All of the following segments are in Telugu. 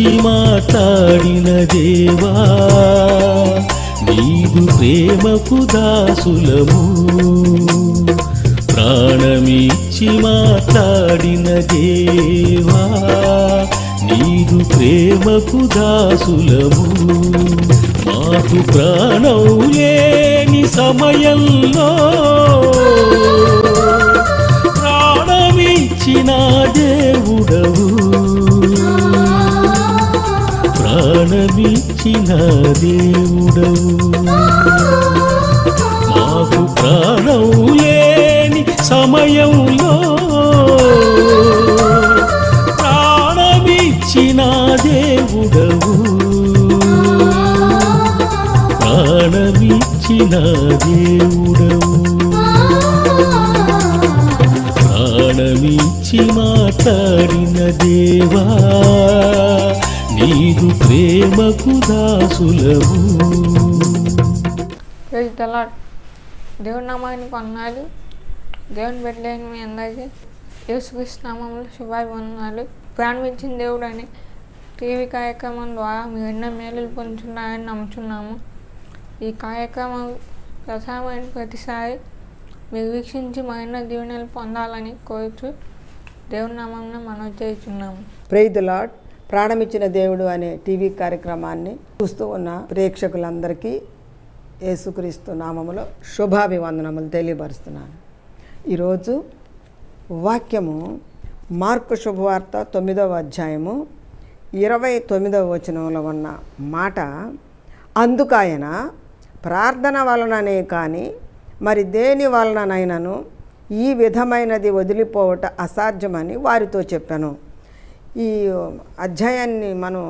ప్రాణమిచ్చి మాట్లాడిన దేవా నీదు ప్రేమకు దాసులము. ప్రాణమిచ్చి మాట్లాడిన దేవా నీదు ప్రేమకు దాసులము. మాకు ప్రాణం లేని సమయంలో నామాన్ని కొన్నాడు దేవుని బిడ్డలైన మీ అందరికీ యేసుక్రీస్తు నామంలో శుభాభివందనాలు. ప్రాణమించిన దేవుడు అని టీవీ కార్యక్రమం ద్వారా మీరు ఎన్నో మేలులు పొందుతున్నారని నమ్ముతున్నాము ఈ కార్యక్రమం ప్రసారమైన ప్రతిసారి మీరు వీక్షించి మరెన్నో దీవెనలు పొందాలని కోరుచు దేవుని నామంలో మనం చేస్తున్నాము ప్రైజ్ లాడ్ ప్రాణమిచ్చిన దేవుడు అనే టీవీ కార్యక్రమాన్ని చూస్తూ ఉన్న ప్రేక్షకులందరికీ యేసుక్రీస్తు నామములో శుభాభివందనములు తెలియపరుస్తున్నాను. ఈరోజు వాక్యము మార్కు శుభవార్త తొమ్మిదవ అధ్యాయము ఇరవై తొమ్మిదవ వచనంలో ఉన్న మాట అందుకాయన ప్రార్థన వలననే కానీ మరి దేని వలననైనను ఈ విధమైనది వదిలిపోవట అసాధ్యమని వారితో చెప్పాను. ఈ అధ్యాయాన్ని మనం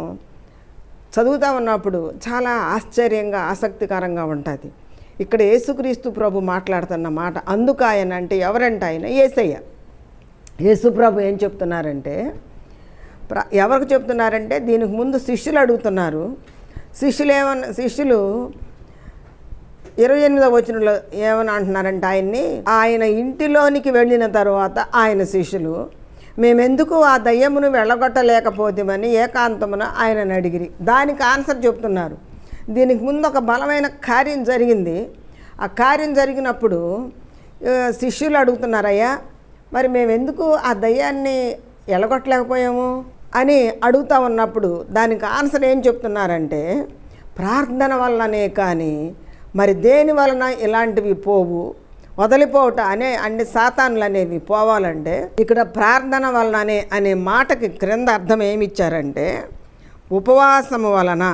చదువుతా ఉన్నప్పుడు చాలా ఆశ్చర్యంగా ఆసక్తికరంగా ఉంటుంది. ఇక్కడ యేసుక్రీస్తు ప్రభు మాట్లాడుతున్న మాట అందుకు ఆయన అంటే ఎవరంటే ఆయన? ఏసయ్య. యేసు ప్రభు ఏం చెప్తున్నారంటే ప్ర ఎవరికి చెప్తున్నారంటే దీనికి ముందు శిష్యులు అడుగుతున్నారు. శిష్యులు ఏమన్నా శిష్యులు ఇరవై ఎనిమిదవ వచనంలో ఏమని అంటున్నారంటే ఆయన్ని ఆయన ఇంటిలోనికి వెళ్ళిన తర్వాత ఆయన శిష్యులు మేమెందుకు ఆ దయ్యమును వెళ్ళగొట్టలేకపోతామని ఏకాంతమున ఆయనను అడిగిరి. దానికి ఆన్సర్ చెప్తున్నారు. దీనికి ముందు ఒక బలమైన కార్యం జరిగింది. ఆ కార్యం జరిగినప్పుడు శిష్యులు అడుగుతున్నారయ్యా మరి మేము ఎందుకు ఆ దయ్యాన్ని ఎలగొట్టలేకపోయాము అని అడుగుతా ఉన్నప్పుడు దానికి ఆన్సర్ ఏం చెప్తున్నారంటే ప్రార్థన వల్లనే కానీ మరి దేని వలన ఇలాంటివి పోవు? వదిలిపోవటం అనే అన్ని శాతానులు అనేవి పోవాలంటే ఇక్కడ ప్రార్థన వలననే అనే మాటకి క్రింద అర్థం ఏమిచ్చారంటే ఉపవాసము వలన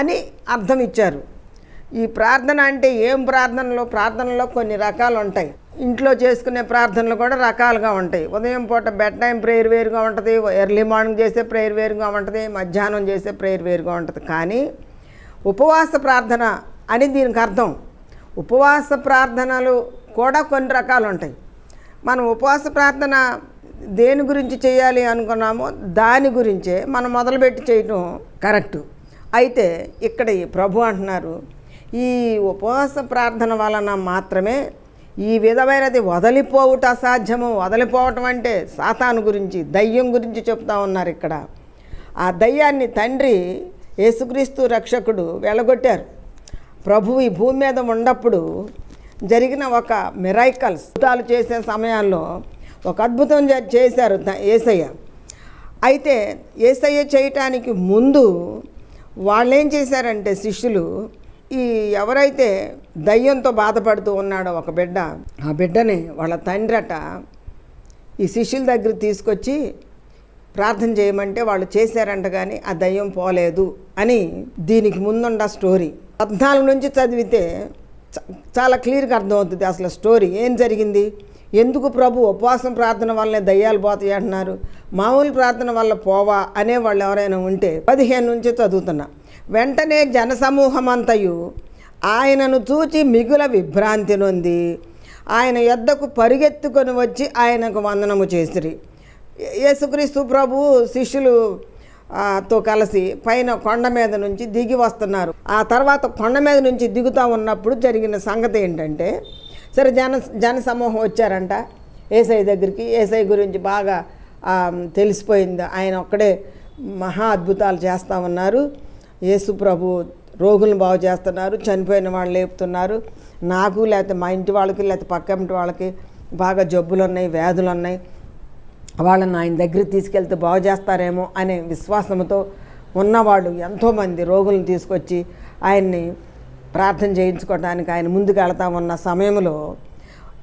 అని అర్థం ఇచ్చారు ఈ ప్రార్థన అంటే ఏం ప్రార్థనలో? ప్రార్థనలో కొన్ని రకాలు ఉంటాయి. ఇంట్లో చేసుకునే ప్రార్థనలు కూడా రకాలుగా ఉంటాయి. ఉదయం పూట బెడ్ టైం ప్రేయర్ వేరుగా ఉంటుంది ఎర్లీ మార్నింగ్ చేసే ప్రేయర్ వేరుగా ఉంటుంది మధ్యాహ్నం చేసే ప్రేయర్ వేరుగా ఉంటుంది. కానీ ఉపవాస ప్రార్థన అని దీనికి అర్థం ఉపవాస ప్రార్థనలు కూడా కొన్ని రకాలు ఉంటాయి మనం ఉపవాస ప్రార్థన దేని గురించి చేయాలి అనుకున్నామో దాని గురించే మనం మొదలుపెట్టి చేయటం కరెక్టు. అయితే ఇక్కడ ఈ ప్రభు అంటున్నారు ఈ ఉపవాస ప్రార్థన వలన మాత్రమే ఈ విధమైనది వదిలిపోవుట అసాధ్యము. వదిలిపోవటం అంటే సాతాను గురించి దయ్యం గురించి చెప్తా ఉన్నారు ఇక్కడ. ఆ దయ్యాన్ని తండ్రి యేసుక్రీస్తు రక్షకుడు వెళ్ళగొట్టారు ప్రభు ఈ భూమి మీద ఉన్నప్పుడు జరిగిన ఒక మిరైకల్స్ అద్భుతాలు చేసే సమయాల్లో ఒక అద్భుతం చే- చేశారు ఏసయ్య. అయితే ఏసయ్య చేయటానికి ముందు వాళ్ళు ఏం చేశారంటే శిష్యులు ఈ ఎవరైతే దయ్యంతో బాధపడుతూ ఉన్నాడో ఒక బిడ్డ ఆ బిడ్డని వాళ్ళ తండ్రట ఈ శిష్యుల దగ్గర తీసుకొచ్చి ప్రార్థన చేయమంటే వాళ్ళు చేశారంట కానీ ఆ దయ్యం పోలేదు అని దీనికి ముందుండ స్టోరీ. పద్నాలుగు నుంచి చదివితే చ- చాలా క్లియర్గా అర్థమవుతుంది అసలు స్టోరీ. ఏం జరిగింది? ఎందుకు ప్రభు ఉపవాసం ప్రార్థన వల్లనే దయ్యాలు పోతాయి అంటున్నారు? మామూలు ప్రార్థన వల్ల పోవా అనే వాళ్ళు ఎవరైనా ఉంటే పదిహేను నుంచి చదువుతున్నా. వెంటనే జనసమూహం అంతయు ఆయనను చూచి మిగుల విభ్రాంతి నొంది ఆయన యొద్దకు పరిగెత్తుకొని వచ్చి ఆయనకు వందనము చేసిరి. యేసుక్రీస్తు ప్రభు శిష్యులు తో కలిసి పైన కొండ మీద నుంచి దిగి వస్తున్నారు. ఆ తర్వాత కొండ మీద నుంచి దిగుతూ ఉన్నప్పుడు జరిగిన సంగతి ఏంటంటే సరే జన జన సమూహం వచ్చారంట. ఏసఐ దగ్గరికి ఏసఐ గురించి బాగా తెలిసిపోయింది. ఆయన ఒక్కడే మహా అద్భుతాలు చేస్తూ ఉన్నారు. యేసు ప్రభు రోగులను బాగు చేస్తున్నారు. చనిపోయిన వాళ్ళు లేపుతున్నారు. నాకు లేకపోతే మా ఇంటి వాళ్ళకి లేకపోతే పక్క ఇంటి వాళ్ళకి బాగా జబ్బులు ఉన్నాయి వ్యాధులు ఉన్నాయి వాళ్ళని ఆయన దగ్గరికి తీసుకెళ్తే బాగు చేస్తారేమో అనే విశ్వాసంతో ఉన్నవాళ్ళు ఎంతోమంది రోగులను తీసుకొచ్చి ఆయన్ని ప్రార్థన చేయించుకోవడానికి ఆయన ముందుకు వెళ్తా ఉన్న సమయంలో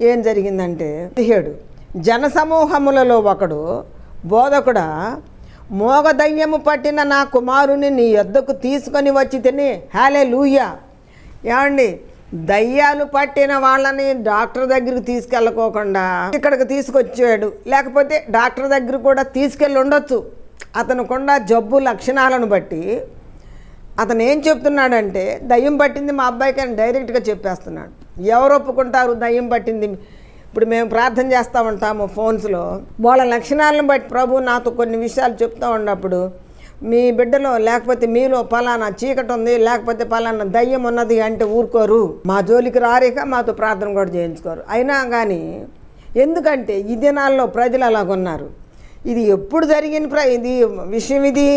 ఏం జరిగిందంటే పదిహేడు జనసమూహములలో ఒకడు బోధకుడా మోగదయ్యము పట్టిన నా కుమారుని నీ యొద్దకు తీసుకొని వచ్చి తిని. హ్యాలే లూయా ఏమండి? దయ్యాలు పట్టిన వాళ్ళని డాక్టర్ దగ్గరికి తీసుకెళ్ళకోకుండా ఇక్కడికి తీసుకొచ్చాడు. లేకపోతే డాక్టర్ దగ్గర కూడా తీసుకెళ్ళి ఉండొచ్చు. అతనుకున్న జబ్బు లక్షణాలను బట్టి అతను ఏం చెప్తున్నాడంటే దయ్యం పట్టింది మా అబ్బాయికి అని డైరెక్ట్గా చెప్పేస్తున్నాడు. ఎవరు ఒప్పుకుంటారు దయ్యం పట్టింది ఇప్పుడు మేము ప్రార్థన చేస్తూ ఉంటాము ఫోన్స్లో. వాళ్ళ లక్షణాలను బట్టి ప్రభు నాతో కొన్ని విషయాలు చెప్తూ ఉన్నప్పుడు మీ బిడ్డలో లేకపోతే మీలో పలానా చీకటి ఉంది లేకపోతే పలానా దయ్యం ఉన్నది అంటే ఊరుకోరు. మా జోలికి రారిక మాతో ప్రార్థన కూడా చేయించుకోరు. అయినా కానీ ఎందుకంటే ఈ దినాల్లో ప్రజలు అలాగున్నారు. ఇది ఎప్పుడు జరిగిన ప్ర ఇది విషయం ఇది.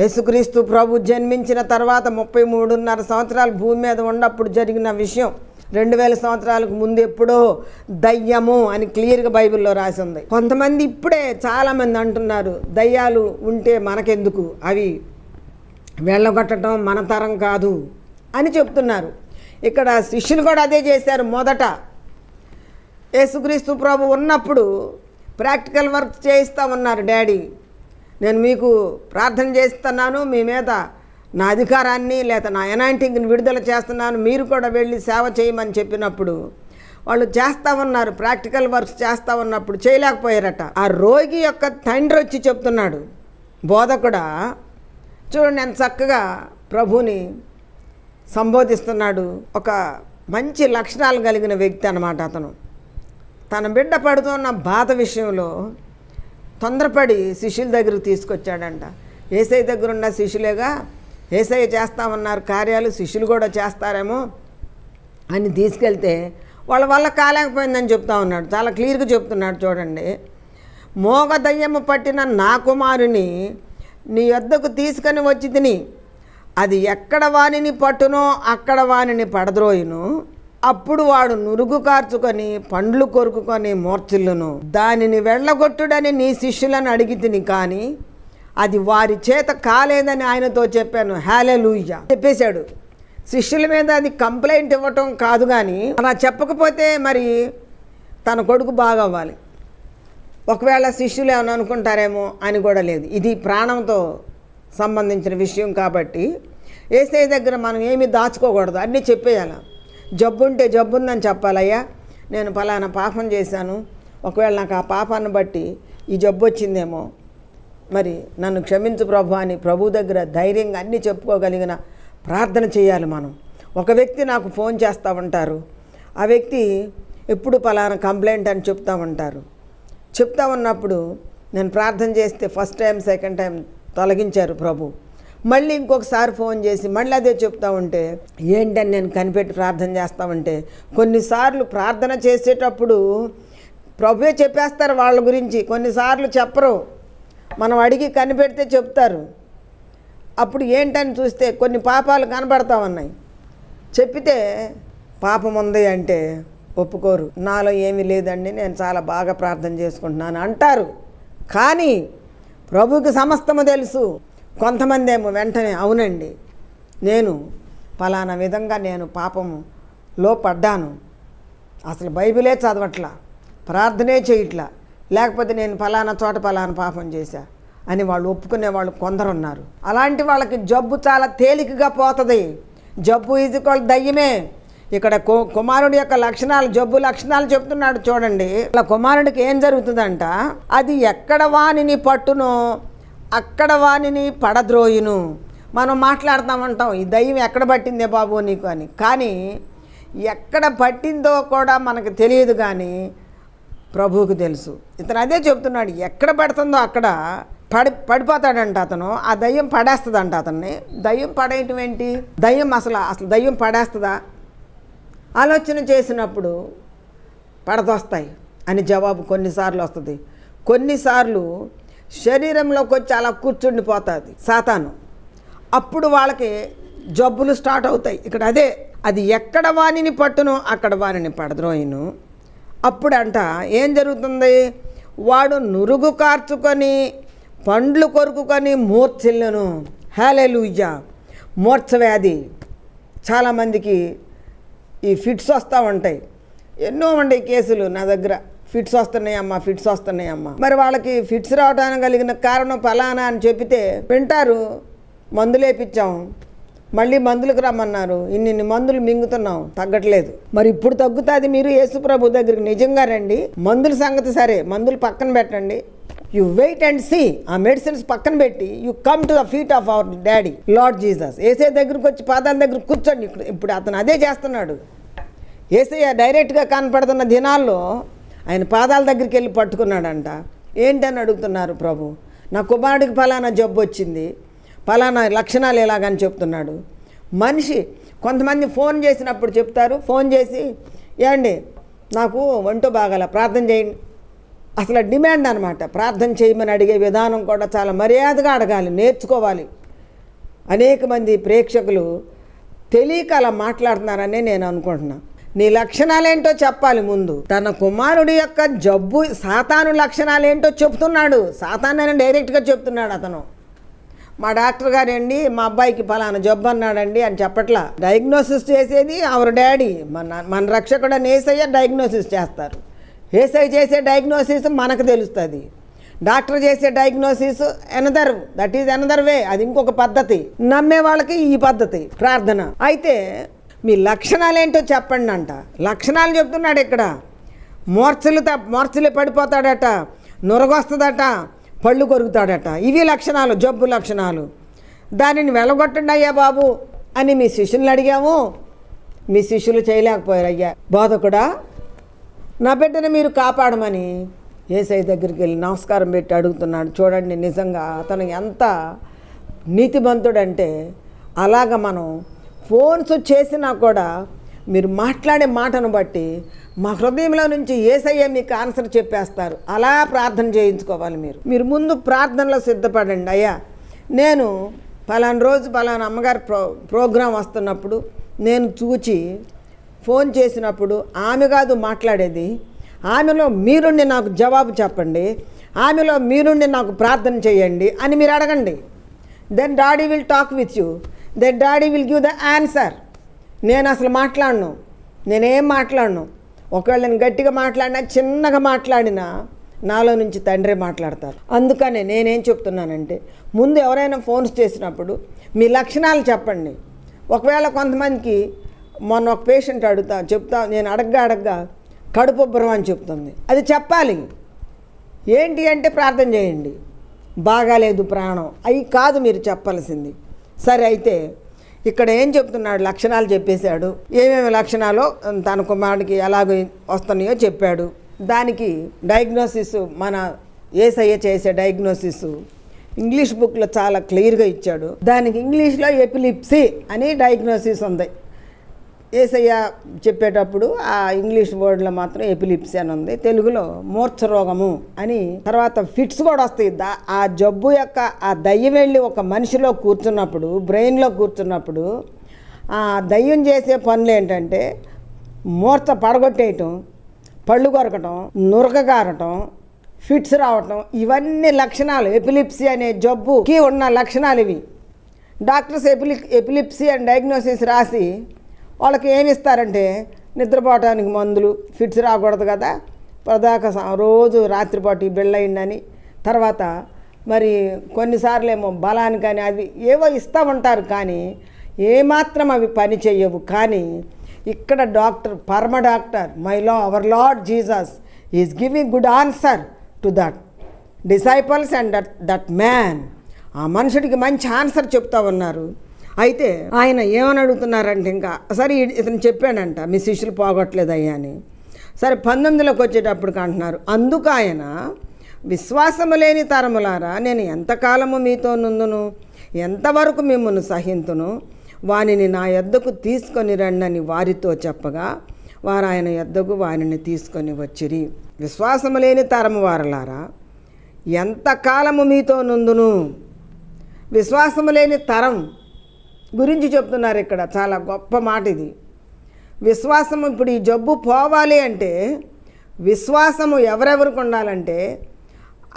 యేసుక్రీస్తు ప్రభు జన్మించిన తర్వాత ముప్పై మూడున్నర సంవత్సరాలు భూమి మీద ఉన్నప్పుడు జరిగిన విషయం. రెండు వేల సంవత్సరాలకు ముందు ఎప్పుడో దయ్యము అని క్లియర్గా బైబిల్లో రాసి ఉంది. కొంతమంది ఇప్పుడే చాలామంది అంటున్నారు దయ్యాలు ఉంటే మనకెందుకు? అవి వెళ్ళగొట్టడం మన తరం కాదు అని చెప్తున్నారు. ఇక్కడ శిష్యులు కూడా అదే చేశారు మొదట. యేసుక్రీస్తు ప్రభు ఉన్నప్పుడు ప్రాక్టికల్ వర్క్ చేయిస్తూ ఉన్నారు డాడీ నేను మీకు ప్రార్థన చేస్తున్నాను మీ మీద నా అధికారాన్ని లేదా నా ఎనాయింటింగ్ని విడుదల చేస్తున్నాను మీరు కూడా వెళ్ళి సేవ చేయమని చెప్పినప్పుడు వాళ్ళు చేస్తూ ఉన్నారు ప్రాక్టికల్ వర్క్స్ చేస్తూ ఉన్నప్పుడు చేయలేకపోయారట. ఆ రోగి యొక్క తండ్రి వచ్చి చెప్తున్నాడు బోధకుడా చూడండి ఎంత చక్కగా ప్రభుని సంబోధిస్తున్నాడు. ఒక మంచి లక్షణాలు కలిగిన వ్యక్తి అనమాట అతను. తన బిడ్డ పడుతున్న బాధ విషయంలో తొందరపడి శిష్యుల దగ్గరకు తీసుకొచ్చాడంట. ఏసై దగ్గర ఉన్న శిష్యులేగా ఏసై చేస్తామన్నారు కార్యాలు శిష్యులు కూడా చేస్తారేమో అని తీసుకెళ్తే వాళ్ళ వల్ల కాలేకపోయిందని చెప్తా ఉన్నాడు. చాలా క్లియర్గా చెప్తున్నాడు చూడండి. మోగ దయ్యము పట్టిన నా కుమారుని నీ వద్దకు తీసుకొని వచ్చి తిని అది ఎక్కడ వానిని పట్టునో అక్కడ వానిని పడద్రోయును. అప్పుడు వాడు నురుగు కార్చుకొని పండ్లు కొరుకుకొని మూర్చిల్లును దానిని వెళ్ళగొట్టుడని నీ శిష్యులను అడిగి తిని కానీ అది వారి చేత కాలేదని ఆయనతో చెప్పాను. హ్యాలే చెప్పేశాడు. శిష్యుల మీద అది కంప్లైంట్ ఇవ్వటం కాదు కానీ అలా చెప్పకపోతే మరి తన కొడుకు బాగా అవ్వాలి ఒకవేళ శిష్యులు ఏమైనా అనుకుంటారేమో అని కూడా లేదు. ఇది ప్రాణంతో సంబంధించిన విషయం కాబట్టి ఏసై దగ్గర మనం ఏమీ దాచుకోకూడదు. అన్నీ చెప్పేయాల? జబ్బు ఉంటే జబ్బు ఉందని చెప్పాలయ్యా. నేను పలానా పాపం చేశాను. ఒకవేళ నాకు ఆ పాపాన్ని బట్టి ఈ జబ్బు వచ్చిందేమో మరి నన్ను క్షమించు ప్రభు అని ప్రభు దగ్గర ధైర్యంగా అన్నీ చెప్పుకోగలిగిన ప్రార్థన చేయాలి మనం. ఒక వ్యక్తి నాకు ఫోన్ చేస్తూ ఉంటారు. ఆ వ్యక్తి ఎప్పుడు పలానా కంప్లైంట్ అని చెప్తా ఉంటారు. చెప్తా ఉన్నప్పుడు నేను ప్రార్థన చేస్తే ఫస్ట్ టైం సెకండ్ టైం తొలగించారు ప్రభు. మళ్ళీ ఇంకొకసారి ఫోన్ చేసి మళ్ళీ అదే చెప్తా ఉంటే ఏంటని నేను కనిపెట్టి ప్రార్థన చేస్తా ఉంటే కొన్నిసార్లు ప్రార్థన చేసేటప్పుడు ప్రభువే చెప్పేస్తారు వాళ్ళ గురించి కొన్నిసార్లు చెప్పరు. మనం అడిగి కనిపెడితే చెప్తారు. అప్పుడు ఏంటని చూస్తే కొన్ని పాపాలు కనబడతా ఉన్నాయి. చెప్పితే పాపం ఉంది అంటే ఒప్పుకోరు. నాలో ఏమీ లేదండి నేను చాలా బాగా ప్రార్థన చేసుకుంటున్నాను అంటారు. కానీ ప్రభుకి సమస్తము తెలుసు. కొంతమంది ఏమో వెంటనే అవునండి నేను పలానా విధంగా నేను పాపములో పడ్డాను. అసలు బైబిలే చదవట్లా ప్రార్థనే చేయట్లా. లేకపోతే నేను ఫలానా చోట ఫలానా పాపం చేశా అని వాళ్ళు ఒప్పుకునే వాళ్ళు కొందరు ఉన్నారు అలాంటి వాళ్ళకి జబ్బు చాలా తేలికగా పోతుంది. జబ్బు ఈజ్ ఈక్వల్ దయ్యమే. ఇక్కడ కు కుమారుడి యొక్క లక్షణాలు జబ్బు లక్షణాలు చెప్తున్నాడు చూడండి. అలా కుమారుడికి ఏం జరుగుతుందంట? అది ఎక్కడ వానిని పట్టునో అక్కడ వానిని పడద్రోయును. మనం మాట్లాడుతామంటాం ఈ దయ్యం ఎక్కడ పట్టిందే బాబు నీకు అని. కానీ ఎక్కడ పట్టిందో కూడా మనకు తెలియదు కానీ ప్రభువుకు తెలుసు. ఇతను అదే చెప్తున్నాడు ఎక్కడ పడుతుందో అక్కడ పడి పడిపోతాడంట అతను. ఆ దయ్యం పడేస్తుందంట అతన్ని. దయ్యం పడేయటం ఏంటి? దయ్యం అసలు అసలు దయ్యం పడేస్తుందా? ఆలోచన చేసినప్పుడు పడదొస్తాయి అని జవాబు కొన్నిసార్లు వస్తుంది. కొన్నిసార్లు శరీరంలోకి వచ్చి అలా కూర్చుండిపోతుంది సాతాను. అప్పుడు వాళ్ళకి జబ్బులు స్టార్ట్ అవుతాయి. ఇక్కడ అదే అది ఎక్కడ వాణిని పట్టును అక్కడ వారిని పడద్రోయిను. అప్పుడంట ఏం జరుగుతుంది? వాడు నురుగు కార్చుకొని పండ్లు కొరుకుకొని మూర్ఛలను హేలెలుయ్య మూర్ఛ వ్యాధి చాలామందికి ఈ ఫిట్స్ వస్తూ ఉంటాయి ఎన్నో ఉండే కేసులు నా దగ్గర. ఫిట్స్ వస్తున్నాయమ్మా ఫిట్స్ వస్తున్నాయమ్మా. మరి వాళ్ళకి ఫిట్స్ రావడానికి కలిగిన కారణం ఫలానా అని చెప్పితే వింటారు మందులు వేపించాం మళ్ళీ మందులకు రమ్మన్నారు. ఇన్ని మందులు మింగుతున్నాం తగ్గట్లేదు. మరి ఇప్పుడు తగ్గుతుంది మీరు యేసుప్రభు దగ్గరికి నిజంగా రండి. మందుల సంగతి సరే. మందులు పక్కన పెట్టండి. యు వెయిట్ అండ్ సీ ఆ మెడిసిన్స్ పక్కన పెట్టి you come to the feet of our daddy lord Jesus ఏసే దగ్గరికి వచ్చి పాదాల దగ్గర కూర్చోండి. ఇప్పుడు ఇప్పుడు అతను అదే చేస్తున్నాడు. ఏసయ్య డైరెక్ట్గా కనపడుతున్న దినాల్లో ఆయన పాదాల దగ్గరికి వెళ్ళి పట్టుకున్నాడంట. ఏంటని అడుగుతున్నారు ప్రభు? నా కుమారుడికి ఫలానా జబ్బు వచ్చింది. ఫలానా లక్షణాలు ఎలాగని చెప్తున్నాడు. మనిషి కొంతమంది ఫోన్ చేసినప్పుడు చెప్తారు ఫోన్ చేసి ఏమండి నాకు ఒంటో బాగాల ప్రార్థన చేయండి. అసలు డిమాండ్ అనమాట ప్రార్థన చేయమని అడిగే విధానం కూడా చాలా మర్యాదగా అడగాలి నేర్చుకోవాలి. అనేక మంది ప్రేక్షకులు తెలియక అలా మాట్లాడుతున్నారనే నేను అనుకుంటున్నా. నీ లక్షణాలేంటో చెప్పాలి ముందు. తన కుమారుడి యొక్క జబ్బు సాతాను లక్షణాలేంటో చెప్తున్నాడు. సాతానని డైరెక్ట్గా చెప్తున్నాడు అతను. మా డాక్టర్ గారండి మా అబ్బాయికి ఫలానా జబ్బు అన్నాడండి అని చెప్పట్లా. డయాగ్నోసిస్ చేసేది ఆవిడ డాడీ. మన మన రక్షకుడు ఏసయ్య డయాగ్నోసిస్ చేస్తారు. ఏసై చేసే డయాగ్నోసిస్ మనకు తెలుస్తుంది. డాక్టర్ చేసే diagnosis another that is another way అది ఇంకొక పద్ధతి. నమ్మే వాళ్ళకి ఈ పద్ధతి ప్రార్థన. అయితే మీ లక్షణాలు ఏంటో చెప్పండి అంట. లక్షణాలు చెప్తున్నాడు ఇక్కడ. మోర్చలు త మోర్చలు పడిపోతాడట. నురగొస్తుందట. పళ్ళు కొరుకుతాడట. ఇవి లక్షణాలు జబ్బు లక్షణాలు. దానిని వెలగొట్టండి అయ్యా బాబు అని మీ శిష్యులను అడిగాము. మీ శిష్యులు చేయలేకపోయారు అయ్యా. బోధకుడా నా బిడ్డను మీరు కాపాడమని ఏసై దగ్గరికి వెళ్ళి నమస్కారం పెట్టి అడుగుతున్నాడు. చూడండి నిజంగా అతను ఎంత నీతిమంతుడంటే అలాగ మనం ఫోన్స్ చేసినా కూడా మీరు మాట్లాడే మాటను బట్టి మా హృదయంలో నుంచి ఏసయ్య మీకు ఆన్సర్ చెప్పేస్తారు. అలా ప్రార్థన చేయించుకోవాలి మీరు. మీరు ముందు ప్రార్థనలో సిద్ధపడండి. అయ్యా నేను పలానా రోజు పలానా అమ్మగారు ప్రో ప్రోగ్రాం వస్తున్నప్పుడు నేను చూచి ఫోన్ చేసినప్పుడు ఆమె కాదు మాట్లాడేది. ఆమెలో మీరుండి నాకు జవాబు చెప్పండి. ఆమెలో మీరుండి నాకు ప్రార్థన చేయండి అని మీరు అడగండి. Then daddy will talk with you then daddy will give the answer నేను అసలు మాట్లాడను. నేనేం మాట్లాడను. ఒకవేళ నేను గట్టిగా మాట్లాడినా చిన్నగా మాట్లాడినా నాలో నుంచి తండ్రి మాట్లాడతారు. అందుకనే నేనేం చెప్తున్నానంటే ముందు ఎవరైనా ఫోన్స్ చేసినప్పుడు మీ లక్షణాలు చెప్పండి. ఒకవేళ కొంతమందికి మొన్న ఒక పేషెంట్ అడుగుతా చెప్తా నేను అడగ్గా అడగ్గా కడుపు ఉబ్బరం అని చెప్తుంది. అది చెప్పాలి. ఏంటి అంటే ప్రార్థన చేయండి. బాగాలేదు ప్రాణం. అవి కాదు మీరు చెప్పాల్సింది. సరే అయితే ఇక్కడ ఏం చెప్తున్నాడు? లక్షణాలు చెప్పేశాడు. ఏమేమి లక్షణాలు? తన కుమారుడికి ఎలాగ వస్తున్నాయో చెప్పాడు. దానికి డయాగ్నోసిస్ మన ఏసయ్య చేసే డయాగ్నోసిస్ ఇంగ్లీష్ బుక్లో చాలా క్లియర్గా ఇచ్చాడు. దానికి ఇంగ్లీష్లో ఎపిలిప్సీ అని డయాగ్నోసిస్ ఉంది. ఏసయ్య చెప్పేటప్పుడు ఆ ఇంగ్లీష్ వర్డ్లో మాత్రం ఎపిలిప్సీ అని ఉంది. తెలుగులో మూర్ఛ రోగము అని తర్వాత ఫిట్స్ కూడా వస్తాయి. దా ఆ జబ్బు యొక్క ఆ దయ్యం వెళ్ళి ఒక మనిషిలో కూర్చున్నప్పుడు బ్రెయిన్లో కూర్చున్నప్పుడు ఆ దయ్యం చేసే పనులు ఏంటంటే మూర్ఛ పడగొట్టేయటం పళ్ళు కొరకటం నురకగారటం ఫిట్స్ రావటం ఇవన్నీ లక్షణాలు. ఎపిలిప్సీ అనే జబ్బుకి ఉన్న లక్షణాలు ఇవి. డాక్టర్స్ ఎపిలి ఎపిలిప్సీ అండ్ డయాగ్నోసిస్ రాసి వాళ్ళకి ఏమి ఇస్తారంటే నిద్రపోవటానికి మందులు ఫిట్స్ రాకూడదు కదా. ప్రదాక రోజు రాత్రిపాటు ఈ బిళ్ళయిందని తర్వాత మరి కొన్నిసార్లు ఏమో బలానికని అది ఏవో ఇస్తూ ఉంటారు కానీ ఏమాత్రం అవి పని చెయ్యవు. కానీ ఇక్కడ డాక్టర్ పరమ doctor my law our lord Jesus is giving good answer to that. Disciples and that that man. ఆ మనుషుడికి మంచి ఆన్సర్ చెప్తా ఉన్నారు. అయితే ఆయన ఏమని అడుగుతున్నారంటే ఇంకా సరే ఇతను చెప్పాడంట మీ శిష్యులు పోగొట్టలేదు అయ్యా అని. సరే పంతొమ్మిదిలోకి వచ్చేటప్పుడు అంటున్నారు అందుకు ఆయన విశ్వాసము లేని తరములారా నేను ఎంతకాలము మీతో నుందును ఎంతవరకు మిమ్మల్ని సహింతును వానిని నా యొద్దకు తీసుకొని రండని వారితో చెప్పగా వారు ఆయన యొద్దకు వారిని తీసుకొని వచ్చిరి. విశ్వాసము లేని తరము వారలారా ఎంతకాలము మీతో నుందును? విశ్వాసము లేని తరం గురించి చెప్తున్నారు ఇక్కడ. చాలా గొప్ప మాట ఇది. విశ్వాసము ఇప్పుడు ఈ జబ్బు పోవాలి అంటే విశ్వాసము ఎవరెవరికి ఉండాలంటే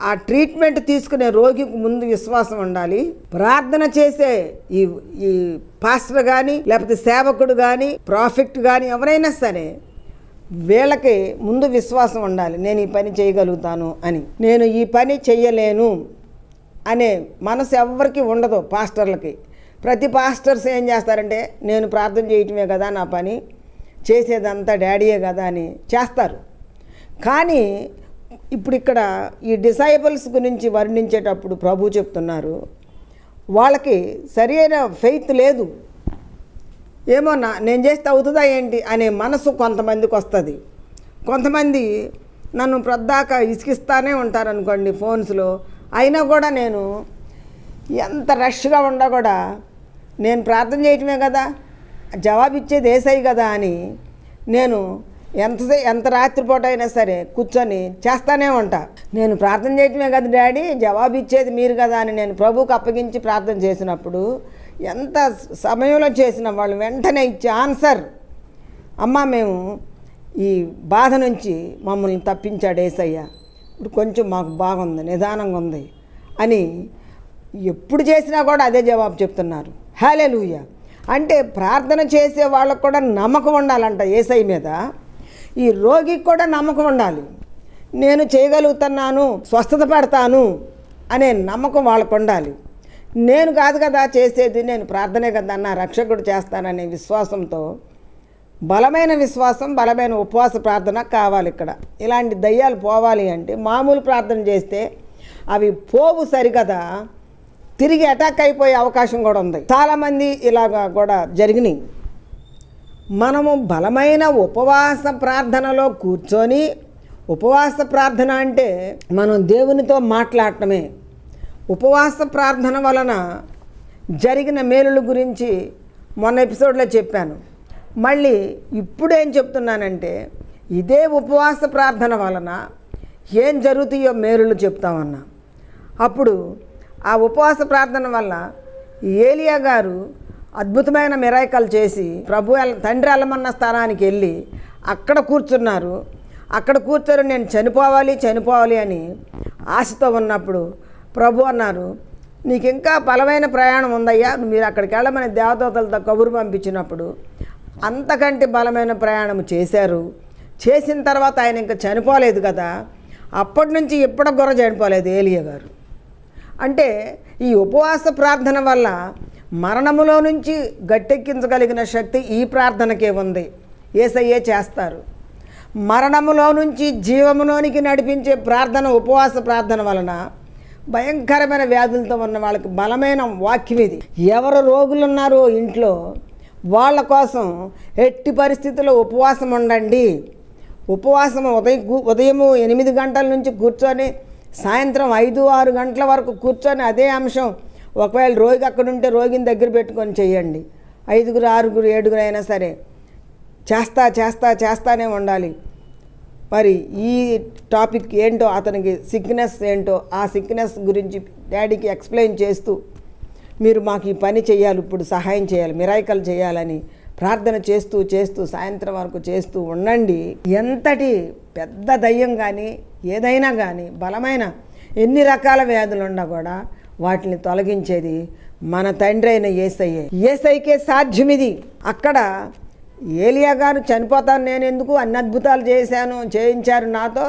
ఆ ట్రీట్మెంట్ తీసుకునే రోగికి ముందు విశ్వాసం ఉండాలి. ప్రార్థన చేసే ఈ ఈ పాస్టర్ కానీ లేకపోతే సేవకుడు కానీ ప్రాఫిట్ కానీ ఎవరైనా సరే వీళ్ళకి ముందు విశ్వాసం ఉండాలి. నేను ఈ పని చేయగలుగుతాను అని. నేను ఈ పని చెయ్యలేను అనే మనసు ఎవరికి ఉండదు పాస్టర్లకి. ప్రతి పాస్టర్స్ ఏం చేస్తారంటే నేను ప్రార్థన చేయటమే కదా నా పని చేసేదంతా డాడీయే కదా అని చేస్తారు. కానీ ఇప్పుడు ఇక్కడ ఈ డిసైబుల్స్ గురించి వర్ణించేటప్పుడు ప్రభు చెప్తున్నారు వాళ్ళకి సరైన ఫెయిత్ లేదు. ఏమో నా నేను చేస్తే అవుతుందా ఏంటి? అనే మనసు కొంతమందికి వస్తుంది. కొంతమంది నన్ను ప్రద్దాక ఇసికిస్తానే ఉంటారనుకోండి ఫోన్స్లో అయినా కూడా నేను ఎంత రష్గా ఉండా కూడా నేను ప్రార్థన చేయటమే కదా జవాబు ఇచ్చేది ఏసై కదా అని నేను ఎంత ఎంత రాత్రిపూట అయినా సరే కూర్చొని చేస్తానే ఉంటా. నేను ప్రార్థన చేయటమే కదా డాడీ జవాబు ఇచ్చేది మీరు కదా అని నేను ప్రభువుకు అప్పగించి ప్రార్థన చేసినప్పుడు ఎంత సమయంలో చేసిన వాళ్ళు వెంటనే ఇచ్చే ఆన్సర్. అమ్మ మేము ఈ బాధ నుంచి మమ్మల్ని తప్పించాడు ఏసయ్య. ఇప్పుడు కొంచెం మాకు బాగుంది నిదానంగా ఉంది అని ఎప్పుడు చేసినా కూడా అదే జవాబు చెప్తున్నారు. హాలే అంటే ప్రార్థన చేసే వాళ్ళకు కూడా నమ్మకం ఉండాలంట ఏసై మీద. ఈ రోగికి కూడా నమ్మకం ఉండాలి. నేను చేయగలుగుతున్నాను స్వస్థత పడతాను అనే నమ్మకం వాళ్ళకు ఉండాలి. నేను కాదు కదా చేసేది నేను ప్రార్థనే కదా నా రక్షకుడు చేస్తాననే విశ్వాసంతో బలమైన విశ్వాసం బలమైన ఉపవాస ప్రార్థన కావాలి ఇక్కడ. ఇలాంటి దయ్యాలు పోవాలి అంటే మామూలు ప్రార్థన చేస్తే అవి పోవు సరికదా తిరిగి అటాక్ అయిపోయే అవకాశం కూడా ఉంది. చాలామంది ఇలాగా కూడా జరిగినాయి. మనము బలమైన ఉపవాస ప్రార్థనలో కూర్చొని ఉపవాస ప్రార్థన అంటే మనం దేవునితో మాట్లాడటమే. ఉపవాస ప్రార్థన వలన జరిగిన మేలుల గురించి మొన్న ఎపిసోడ్లో చెప్పాను. మళ్ళీ ఇప్పుడు ఏం చెప్తున్నానంటే ఇదే ఉపవాస ప్రార్థన వలన ఏం జరుగుతాయో మేలులు చెప్తామన్నా. అప్పుడు ఆ ఉపవాస ప్రార్థన వల్ల ఏలియా గారు అద్భుతమైన మిరాయికలు చేసి ప్రభు తండ్రి అల్లమన్న స్థానానికి వెళ్ళి అక్కడ కూర్చున్నారు. అక్కడ కూర్చొని నేను చనిపోవాలి చనిపోవాలి అని ఆశతో ఉన్నప్పుడు ప్రభు అన్నారు నీకు ఇంకా బలమైన ప్రయాణం ఉందయ్యా. మీరు అక్కడికి వెళ్ళమని దేవదూతలతో కబురు పంపించినప్పుడు అంతకంటే బలమైన ప్రయాణం చేశారు. చేసిన తర్వాత ఆయన ఇంకా చనిపోలేదు కదా. అప్పటి నుంచి ఇప్పటికి కూడా చనిపోలేదు ఏలియా గారు. అంటే ఈ ఉపవాస ప్రార్థన వల్ల మరణములో నుంచి గట్టెక్కించగలిగిన శక్తి ఈ ప్రార్థనకే ఉంది. ఏసయ్యే చేస్తారు. మరణములో నుంచి జీవములోనికి నడిపించే ప్రార్థన ఉపవాస ప్రార్థన వలన భయంకరమైన వ్యాధులతో ఉన్న వాళ్ళకి బలమైన వాక్యం ఇది. ఎవరు రోగులు ఉన్నారో ఇంట్లో వాళ్ళ కోసం ఎట్టి పరిస్థితుల్లో ఉపవాసం ఉండండి. ఉపవాసం ఉదయం ఉదయము ఎనిమిది గంటల నుంచి కూర్చొని సాయంత్రం ఐదు ఆరు గంటల వరకు కూర్చొని అదే అంశం. ఒకవేళ రోగి అక్కడ ఉంటే రోగిని దగ్గర పెట్టుకొని చేయండి ఐదుగురు ఆరుగురు ఏడుగురు అయినా సరే. చేస్తా చేస్తా చేస్తానే ఉండాలి. మరి ఈ టాపిక్ ఏంటో అతనికి సిక్నెస్ ఏంటో ఆ సిక్నెస్ గురించి డాడీకి ఎక్స్ప్లెయిన్ చేస్తూ మీరు మాకు ఈ పని చేయాలి ఇప్పుడు సహాయం చేయాలి మిరాయికలు చేయాలని ప్రార్థన చేస్తూ చేస్తూ సాయంత్రం వరకు చేస్తూ ఉండండి. ఎంతటి పెద్ద దయ్యం కానీ ఏదైనా కానీ బలమైన ఎన్ని రకాల వ్యాధులు ఉన్నా కూడా వాటిని తొలగించేది మన తండ్రి అయిన ఏసయ్యే. ఏసైకే సాధ్యం ఇది అక్కడ ఏలియా గారు చనిపోతాను నేను ఎందుకు అన్ని అద్భుతాలు చేశాను చేయించారు నాతో?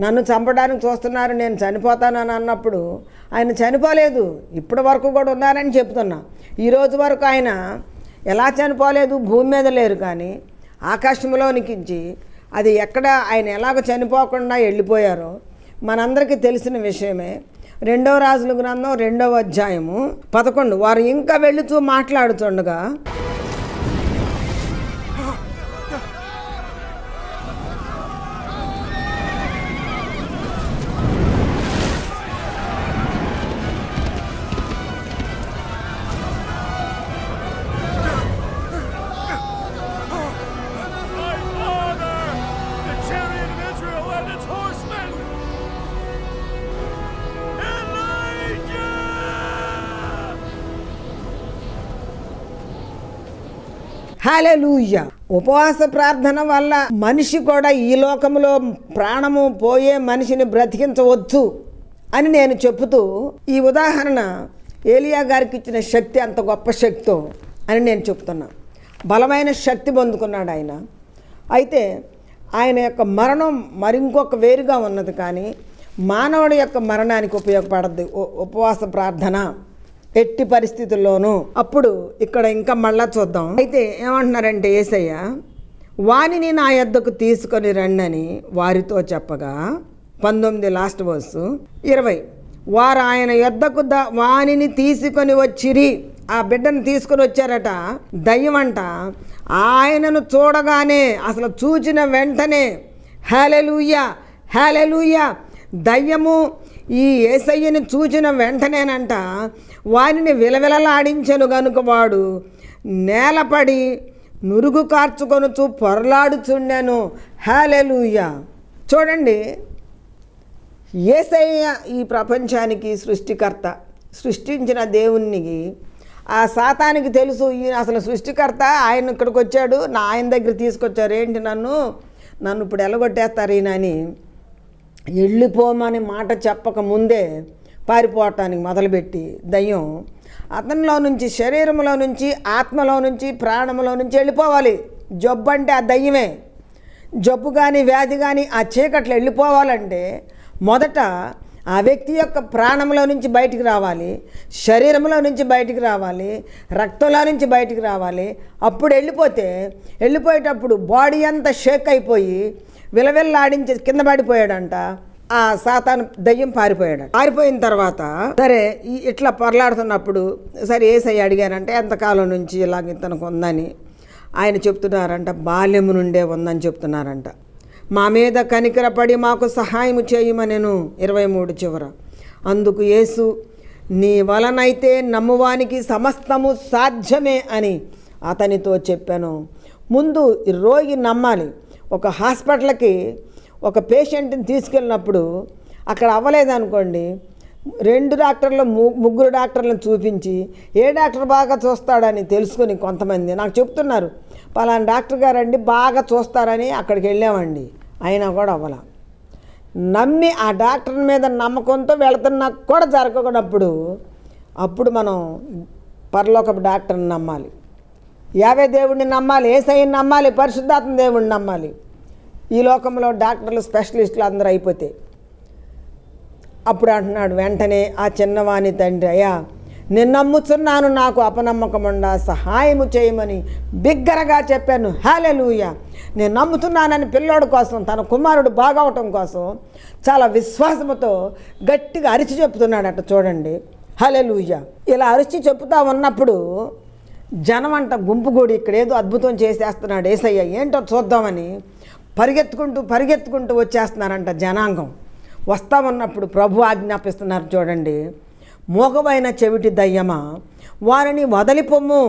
నన్ను చంపడానికి చూస్తున్నారు నేను చనిపోతాను అని అన్నప్పుడు ఆయన చనిపోలేదు. ఇప్పటి వరకు కూడా ఉన్నారని చెప్తున్నా. ఈరోజు వరకు ఆయన ఎలా చనిపోలేదు భూమి మీద లేరు కానీ ఆకాశంలోనికించి అది ఎక్కడ ఆయన ఎలాగ చనిపోకుండా వెళ్ళిపోయారో మనందరికీ తెలిసిన విషయమే. రెండవ రాజుల గ్రంథం రెండవ అధ్యాయము పదకొండు. వారు ఇంకా వెళుతూ మాట్లాడుతుండగా హాలెలూయ ఉపవాస ప్రార్థన వల్ల మనిషి కూడా ఈ లోకంలో ప్రాణము పోయే మనిషిని బ్రతికించవచ్చు అని నేను చెబుతూ ఈ ఉదాహరణ ఏలియా గారికి ఇచ్చిన శక్తి అంత గొప్ప శక్తో అని నేను చెప్తున్నా బలమైన శక్తి పొందుకున్నాడు ఆయన. అయితే ఆయన యొక్క మరణం మరింకొక వేరుగా ఉన్నది కానీ మానవుడి యొక్క మరణానికి ఉపయోగపడద్దు. ఉ- ఉపవాస ప్రార్థన. ఎట్టి పరిస్థితుల్లోనూ. అప్పుడు ఇక్కడ ఇంకా మళ్ళా చూద్దాం. అయితే ఏమంటున్నారంటే ఏసయ్య వానిని నా యొద్దకు తీసుకొని రండని వారితో చెప్పగా పంతొమ్మిది లాస్ట్ వర్స్ ఇరవై వారు ఆయన యొద్దకు ద వానిని తీసుకొని వచ్చిరి. ఆ బిడ్డను తీసుకొని వచ్చారట. దయ్యమంట. ఆయనను చూడగానే అసలు చూచిన వెంటనే హేలెలుయ్య హేలెలుయ్య దయ్యము ఈ ఏసయ్యని చూచిన వెంటనేనంట. వానిని విలవిలలాడించను గనుక వాడు. నేలపడి నురుగు కార్చుకొనుచు పొరలాడుచుండెను. హేలెలూయ చూడండి. ఏసయ్య ఈ ప్రపంచానికి సృష్టికర్త. సృష్టించిన దేవునికి ఆ సాతానికి తెలుసు ఈయన అసలు సృష్టికర్త. ఆయన ఇక్కడికి వచ్చాడు నా ఆయన దగ్గర తీసుకొచ్చారు. ఏంటి నన్ను? నన్ను ఇప్పుడు ఎలగొట్టేస్తారు ఈయన అని వెళ్ళిపోమని మాట చెప్పక ముందే పారిపోవటానికి మొదలుపెట్టి దయ్యం అతనిలో నుంచి శరీరంలో నుంచి ఆత్మలో నుంచి ప్రాణంలో నుంచి వెళ్ళిపోవాలి. జబ్బు అంటే ఆ దయ్యమే. జబ్బు కానీ వ్యాధి కానీ ఆ చీకట్లు వెళ్ళిపోవాలంటే మొదట ఆ వ్యక్తి యొక్క ప్రాణంలో నుంచి బయటికి రావాలి శరీరంలో నుంచి బయటికి రావాలి రక్తంలో నుంచి బయటికి రావాలి. అప్పుడు వెళ్ళిపోతే వెళ్ళిపోయేటప్పుడు బాడీ అంతా షేక్ అయిపోయి విలవిల్లాడించి కింద పడిపోయాడంట. ఆ సాతాను దయ్యం పారిపోయాడు. పారిపోయిన తర్వాత సరే ఇట్లా పొరలాడుతున్నప్పుడు సరే ఏసై అడిగారంటే ఎంతకాలం నుంచి ఇలాగ ఇతనికి ఉందని? ఆయన చెప్తున్నారంట బాల్యము నుండే ఉందని చెప్తున్నారంట. మా మీద కనికరపడి మాకు సహాయం చేయమనెను. ఇరవై మూడు చివర. అందుకు యేసు నీ వలనైతే నమ్మువానికి సమస్తము సాధ్యమే అని అతనితో చెప్పాను. ముందు ఈ రోగి నమ్మాలి. ఒక హాస్పిటల్కి ఒక పేషెంట్ని తీసుకెళ్ళినప్పుడు అక్కడ అవ్వలేదనుకోండి రెండు డాక్టర్లు ముగ్గురు డాక్టర్లను చూపించి ఏ డాక్టర్ బాగా చూస్తాడని తెలుసుకొని కొంతమంది నాకు చెప్తున్నారు పలానా డాక్టర్ గారండి బాగా చూస్తారని అక్కడికి వెళ్ళామండి. అయినా కూడా అవ్వాల. నమ్మి ఆ డాక్టర్ మీద నమ్మకంతో వెళుతున్నా కూడా జరగకున్నప్పుడు అప్పుడు మనం పరలోకపు డాక్టర్ని నమ్మాలి. యావే దేవుడిని నమ్మాలి ఏసైని నమ్మాలి పరిశుద్ధాత్మ దేవుడిని నమ్మాలి. ఈ లోకంలో డాక్టర్లు స్పెషలిస్టులు అందరూ అయిపోతే. అప్పుడు అంటున్నాడు వెంటనే ఆ చిన్నవాని తండ్రి అయ్యా నేను నమ్ముతున్నాను నాకు అపనమ్మకముండా సహాయము చేయమని బిగ్గరగా చెప్పాను. హాలెలూయ నేను నమ్ముతున్నానని పిల్లోడు కోసం తన కుమారుడు బాగవటం కోసం చాలా విశ్వాసముతో గట్టిగా అరిచి చెప్తున్నాడట చూడండి. హలెలూయ ఇలా అరిచి చెప్తా ఉన్నప్పుడు జనం అంట గుంపుగూడి ఇక్కడ ఏదో అద్భుతం చేసేస్తున్నాడు ఏసయ్య. ఏంటో చూద్దామని పరిగెత్తుకుంటూ పరిగెత్తుకుంటూ వచ్చేస్తున్నారంట జనాంగం. వస్తామన్నప్పుడు ప్రభు ఆజ్ఞాపిస్తున్నారు చూడండి. మోగమైన చెవిటి దయ్యమా వారిని వదలిపొమ్ము.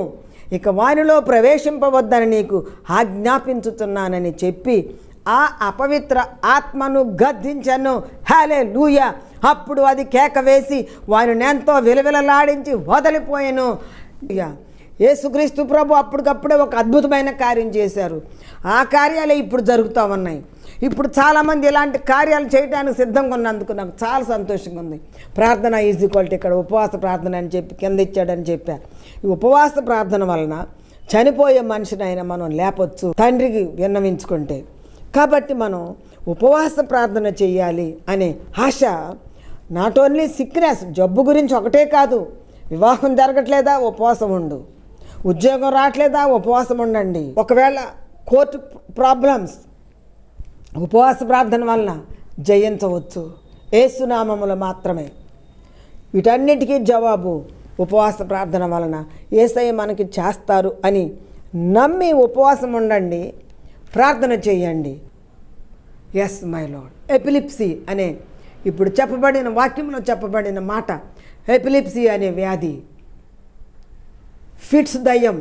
ఇక వారిలో ప్రవేశింపవద్దని నీకు ఆజ్ఞాపించుతున్నానని చెప్పి ఆ అపవిత్ర ఆత్మను గద్దించను. హాలే లూయ అప్పుడు అది కేక వేసి వారిని ఎంతో విలవిలలాడించి వదిలిపోయాను. ఇక యేసుక్రీస్తు ప్రభు అప్పటికప్పుడే ఒక అద్భుతమైన కార్యం చేశారు. ఆ కార్యాలే ఇప్పుడు జరుగుతూ ఉన్నాయి. ఇప్పుడు చాలామంది ఇలాంటి కార్యాలు చేయడానికి సిద్ధంగా ఉన్నందుకు నాకు చాలా సంతోషంగా ఉంది. ప్రార్థన ఈజ్ ఈక్వల్టీ ఇక్కడ ఉపవాస ప్రార్థన అని చెప్పి కింద ఇచ్చాడని చెప్పారు ఈ ఉపవాస ప్రార్థన వలన చనిపోయే మనిషినైనా మనం లేపొచ్చు తండ్రికి విన్నవించుకుంటే. కాబట్టి మనం ఉపవాస ప్రార్థన చేయాలి అనే ఆశ నాట్ ఓన్లీ సిక్నెస్ జబ్బు గురించి ఒకటే కాదు. వివాహం జరగట్లేదా? ఉపవాసం ఉండు. ఉద్యోగం రావట్లేదా? ఉపవాసం ఉండండి. ఒకవేళ కోర్టు ప్రాబ్లమ్స్ ఉపవాస ప్రార్థన వలన జయించవచ్చు. ఏసునామములు మాత్రమే. వీటన్నిటికీ జవాబు ఉపవాస ప్రార్థన వలన ఏసయ్య మనకి చేస్తారు అని నమ్మి ఉపవాసం ఉండండి ప్రార్థన చేయండి. ఎస్ మై లాడ్ ఎపిలిప్సీ అనే ఇప్పుడు చెప్పబడిన వాక్యంలో చెప్పబడిన మాట ఎపిలిప్సీ అనే వ్యాధి. ఫిట్స్ దయ్యం.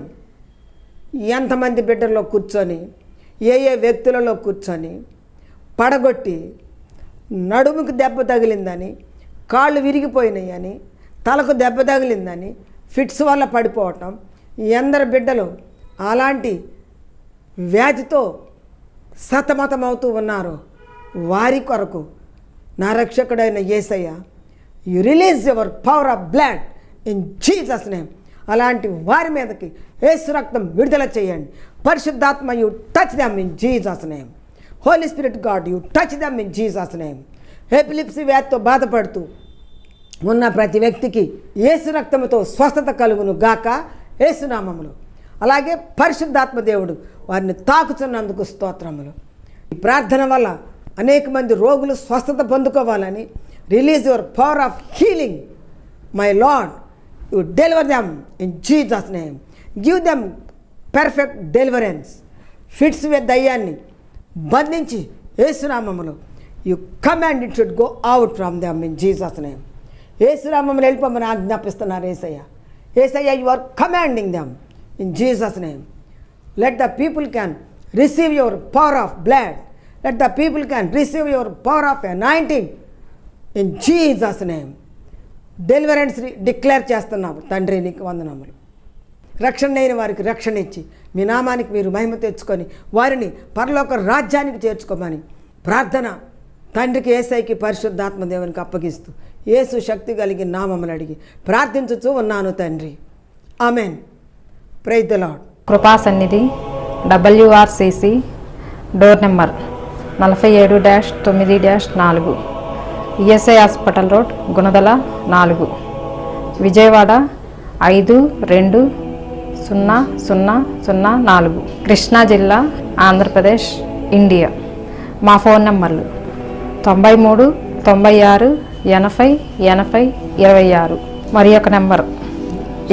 ఎంతమంది బిడ్డల్లో కూర్చొని ఏ ఏ వ్యక్తులలో కూర్చొని పడగొట్టి నడుముకు దెబ్బ తగిలిందని కాళ్ళు విరిగిపోయినాయని తలకు దెబ్బ తగిలిందని ఫిట్స్ వల్ల పడిపోవటం ఎందరు బిడ్డలు అలాంటి వ్యాధితో సతమతమవుతూ ఉన్నారో. వారి కొరకు నా రక్షకుడైన Yesayya you release your power of blood in Jesus name అలాంటి వారి మీదకి ఏసు రక్తం విడుదల చేయండి. పరిశుద్ధాత్మ you touch them in Jesus name holy spirit god you touch them in Jesus name epilepsy వ్యాధితో బాధపడుతూ ఉన్న ప్రతి వ్యక్తికి యేసు రక్తముతో స్వస్థత కలుగును గాక యేసునామములు అలాగే పరిశుద్ధాత్మ దేవుడు వారిని తాకుతున్నందుకు స్తోత్రములు. ఈ ప్రార్థన వల్ల అనేక మంది రోగులు స్వస్థత పొందుకోవాలని release your power of healing my lord you deliver them in Jesus name give them perfect deliverance fits with దయ్యాన్ని. బంధించి ఏసునామములు you command it should go out from them in Jesus name ఏసునామములు వెళ్ళిపోమని ఆజ్ఞాపిస్తున్నారు Yesayya. Yesayya you are commanding them in Jesus name let the people can receive your power of blood let the people can receive your power of anointing in Jesus name deliverance declare చేస్తున్నాము తండ్రి నీకు వందనములు. రక్షణ లేని వారికి రక్షణ ఇచ్చి మీ నామానికి మీరు మహిమ తెచ్చుకొని వారిని పరలోక రాజ్యానికి చేర్చుకోమని ప్రార్థన తండ్రికి ఏసైకి పరిశుద్ధాత్మ దేవునికి అప్పగిస్తూ ఏసు శక్తి కలిగి నామములు అడిగి ప్రార్థించుచూ ఉన్నాను తండ్రి. ఆమెన్. ప్రైజ్ ద లాడ్ కృపా సన్నిధి డబ్ల్యూఆర్సిసి డోర్ నెంబర్ నలభై ఏడు డ్యాష్ తొమ్మిది డ్యాష్ నాలుగు. ఈఎస్ఐ హాస్పిటల్ రోడ్ గుణదల నాలుగు. విజయవాడ ఐదు రెండు సున్నా సున్నా సున్నా నాలుగు. కృష్ణా జిల్లా ఆంధ్రప్రదేశ్ ఇండియా. మా ఫోన్ నెంబర్లు తొంభై మూడు తొంభై ఆరు ఎనభై ఎనభై ఇరవై ఆరు. మరి ఒక నెంబర్.